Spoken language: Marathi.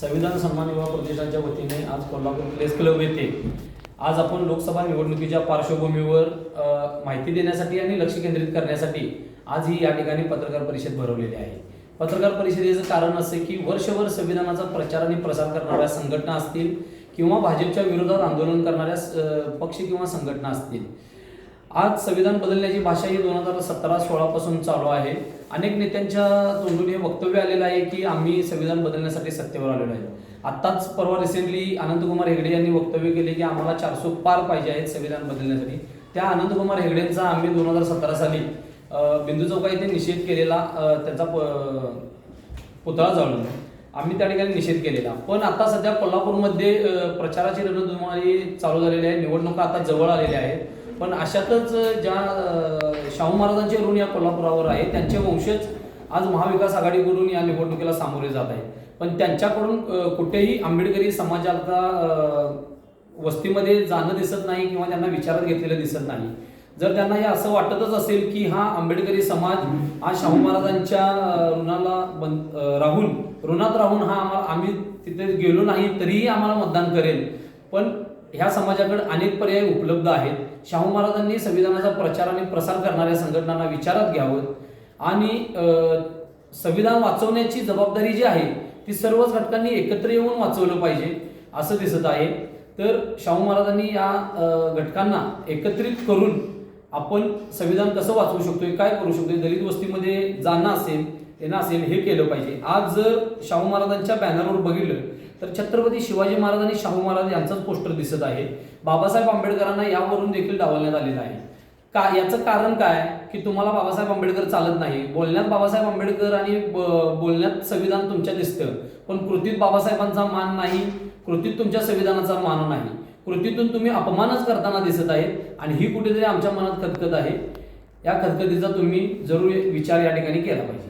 संविधान सन्मान युवा प्रदेशाच्या वतीने आज कोल्हापूर प्लेस क्लब येथे आज आपण लोकसभा निवडणुकीच्या पार्श्वभूमीवर माहिती देण्यासाठी आणि लक्ष केंद्रित करण्यासाठी आज ही या ठिकाणी पत्रकार परिषद भरवलेली आहे. पत्रकार परिषदेचं कारण असे की वर्षभर संविधानाचा प्रचार आणि प्रसार करणाऱ्या संघटना असतील किंवा भाजपच्या विरोधात आंदोलन करणाऱ्या पक्ष किंवा संघटना असतील आज संविधान बदलण्याची भाषा ही दोन हजार सतरा सोळापासून चालू आहे. अनेक नेत्यांच्या तोंडून हे वक्तव्य आलेलं आहे की आम्ही संविधान बदलण्यासाठी सत्तेवर आलेलो आहे. आत्ताच परवा रिसेंटली अनंतकुमार हेगडे यांनी वक्तव्य केले की आम्हाला चारशे पार पाहिजे आहेत संविधान बदलण्यासाठी. त्या अनंतकुमार हेगडेंचा आम्ही दोन हजार सतरा साली बिंदू चौका येथे निषेध केलेला त्याचा त्यांचा प- पुतळा जाळून आम्ही त्या ठिकाणी निषेध केलेला. पण आता सध्या कोल्हापूरमध्ये प्रचाराची रणधुमाळी चालू झालेली आहे. निवडणुका आता जवळ आलेल्या आहेत. पण अशातच ज्या शाहू महाराजांचे ऋण या कोल्हापुरावर आहे त्यांचे वंशज आज महाविकास आघाडीकडून या निवडणुकीला सामोरे जात आहेत. पण त्यांच्याकडून कुठेही आंबेडकरी समाजाचा वस्तीमध्ये जाणं दिसत नाही किंवा त्यांना विचारात घेतलेलं दिसत नाही. जर त्यांना हे असं वाटतच असेल की हा आंबेडकरी समाज हा शाहू महाराजांच्या ऋणाला बन राहून ऋणात राहून हा आम्हाला आम्ही तिथे गेलो नाही तरीही आम्हाला मतदान करेल. पण ह्या समाजाकडे अनेक पर्याय उपलब्ध आहेत. शाहू महाराजांनी संविधानाचा प्रचार आणि प्रसार करणाऱ्या संघटनांना विचारात घ्यावं. आणि संविधान वाचवण्याची जबाबदारी जी आहे ती सर्वच घटकांनी एकत्र येऊन वाचवलं पाहिजे असं दिसत आहे. तर शाहू महाराजांनी या घटकांना एकत्रित करून आपण संविधान कसं वाचवू शकतोय काय करू शकतोय दलित वस्तीमध्ये जाणं असेल येणं असेल हे केलं पाहिजे. आज जर शाहू महाराजांच्या बॅनरवर बघितलं तर छत्रपती शिवाजी महाराज आणि शाहू महाराज यांचंच पोस्टर दिसत आहे. बाबासाहेब आंबेडकरांना यावरून देखील डावलण्यात आलेलं आहे. का याचं कारण काय? की तुम्हाला बाबासाहेब आंबेडकर चालत नाही. बोलण्यात बाबासाहेब आंबेडकर आणि बोलण्यात संविधान तुमच्या दिसतं. पण कृतीत बाबासाहेबांचा मान नाही कृतीत तुमच्या संविधानाचा मान नाही. कृतीतून तुम्ही अपमानच करताना दिसत आहे आणि ही कुठेतरी आमच्या मनात खतखत आहे. या खतखतीचा तुम्ही जरूर विचार या ठिकाणी केला पाहिजे.